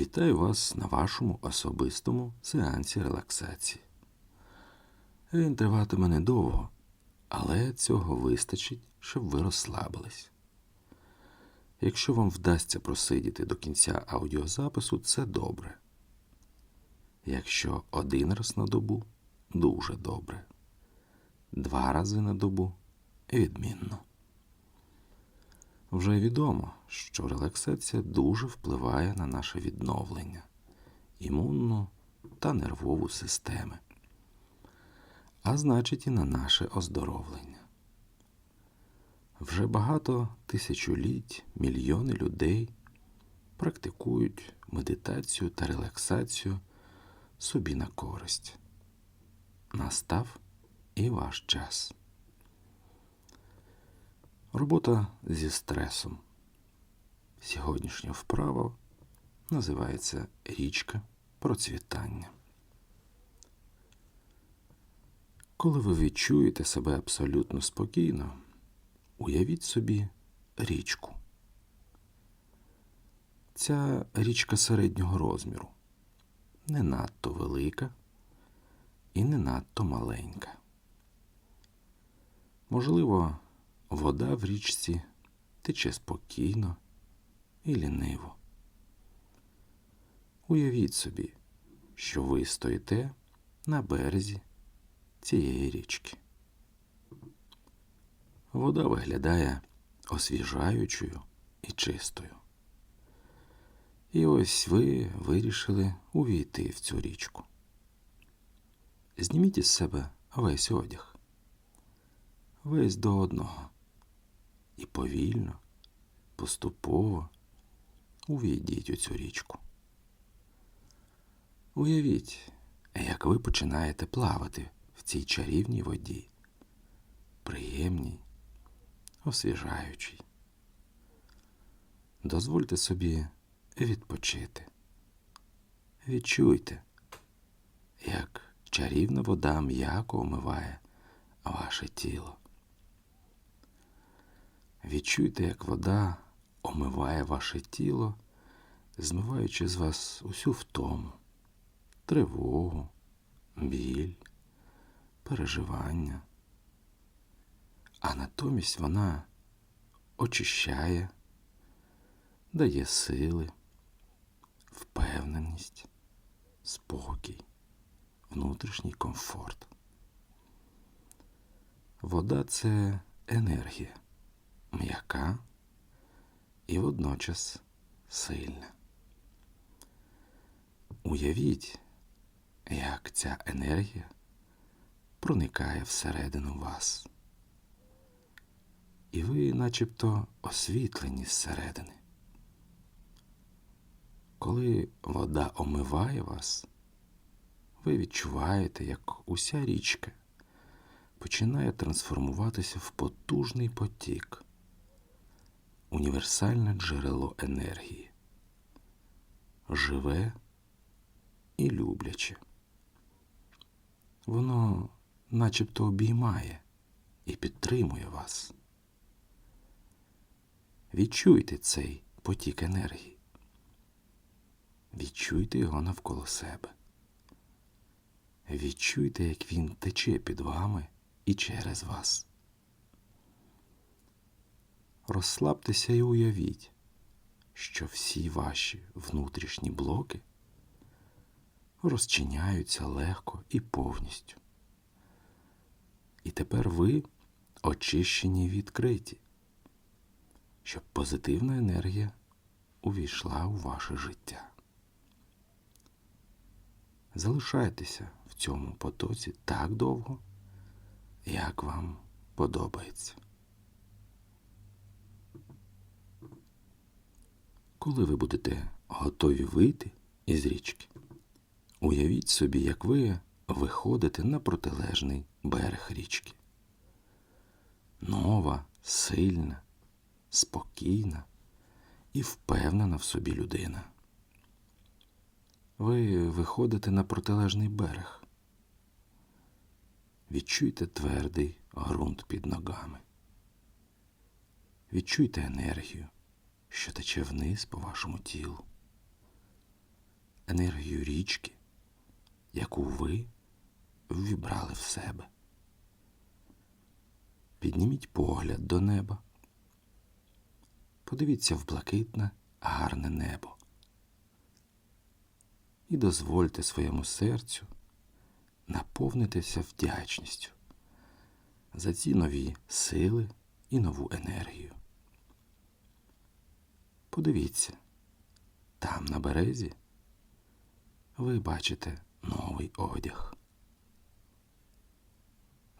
Вітаю вас на вашому особистому сеансі релаксації. Він триватиме недовго, але цього вистачить, щоб ви розслабились. Якщо вам вдасться просидіти до кінця аудіозапису, це добре. Якщо один раз на добу дуже добре. Два рази на добу відмінно. Вже відомо, що релаксація дуже впливає на наше відновлення, імунну та нервову системи, а значить і на наше оздоровлення. Вже багато тисячоліть мільйони людей практикують медитацію та релаксацію собі на користь. Настав і ваш час. Робота зі стресом. Сьогоднішня вправа називається річка процвітання. Коли ви відчуєте себе абсолютно спокійно, уявіть собі річку. Ця річка середнього розміру, не надто велика і не надто маленька. Можливо, вода в річці тече спокійно і ліниво. Уявіть собі, що ви стоїте на березі цієї річки. Вода виглядає освіжаючою і чистою. І ось ви вирішили увійти в цю річку. Зніміть із себе весь одяг, весь до одного, і повільно, поступово увійдіть у цю річку. Уявіть, як ви починаєте плавати в цій чарівній воді, приємній, освіжаючій. Дозвольте собі відпочити. Відчуйте, як чарівна вода м'яко омиває ваше тіло. Відчуйте, як вода омиває ваше тіло, змиваючи з вас усю втому, тривогу, біль, переживання. А натомість вона очищає, дає сили, впевненість, спокій, внутрішній комфорт. Вода це енергія, м'яка і водночас сильна. Уявіть, як ця енергія проникає всередину вас. І ви начебто освітлені зсередини. Коли вода омиває вас, ви відчуваєте, як уся річка починає трансформуватися в потужний потік, універсальне джерело енергії, живе і любляче. Воно начебто обіймає і підтримує вас. Відчуйте цей потік енергії. Відчуйте його навколо себе. Відчуйте, як він тече під вами і через вас. Розслабтеся і уявіть, що всі ваші внутрішні блоки розчиняються легко і повністю. І тепер ви очищені відкриті, щоб позитивна енергія увійшла у ваше життя. Залишайтеся в цьому потоці так довго, як вам подобається. Коли ви будете готові вийти із річки, уявіть собі, як ви виходите на протилежний берег річки. Нова, сильна, спокійна і впевнена в собі людина. Ви виходите на протилежний берег. Відчуйте твердий ґрунт під ногами. Відчуйте енергію, що тече вниз по вашому тілу. енергію річки, яку ви ввібрали в себе. Підніміть погляд до неба. Подивіться в блакитне, гарне небо. І дозвольте своєму серцю наповнитися вдячністю за ці нові сили і нову енергію. Подивіться, там на березі ви бачите новий одяг,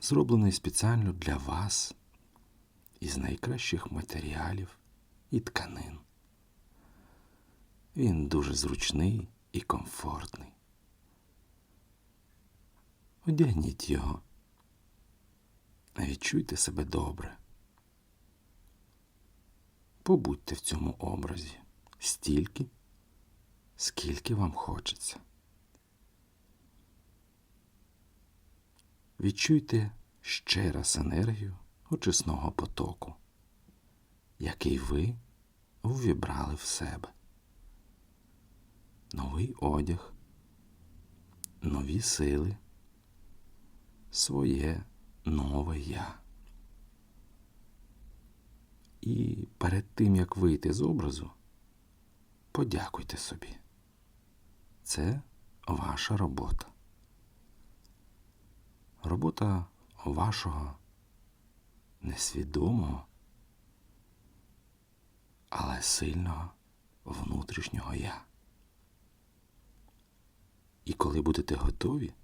зроблений спеціально для вас із найкращих матеріалів і тканин. Він дуже зручний і комфортний. Одягніть його. Відчуйте себе добре. Побудьте в цьому образі стільки, скільки вам хочеться. Відчуйте ще раз енергію очисного потоку, який ви ввібрали в себе. Новий одяг, нові сили, своє нове я. І перед тим, як вийти з образу, подякуйте собі. Це ваша робота. Робота вашого несвідомого, але сильного внутрішнього я. І коли будете готові,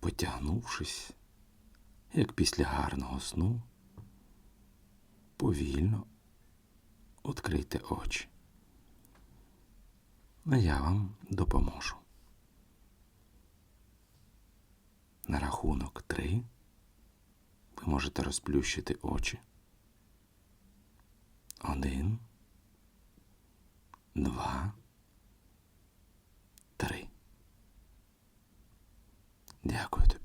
потягнувшись, як після гарного сну, повільно відкрийте очі. Я вам допоможу. На рахунок три ви можете розплющити очі. Один, два, три. Дякую тобі.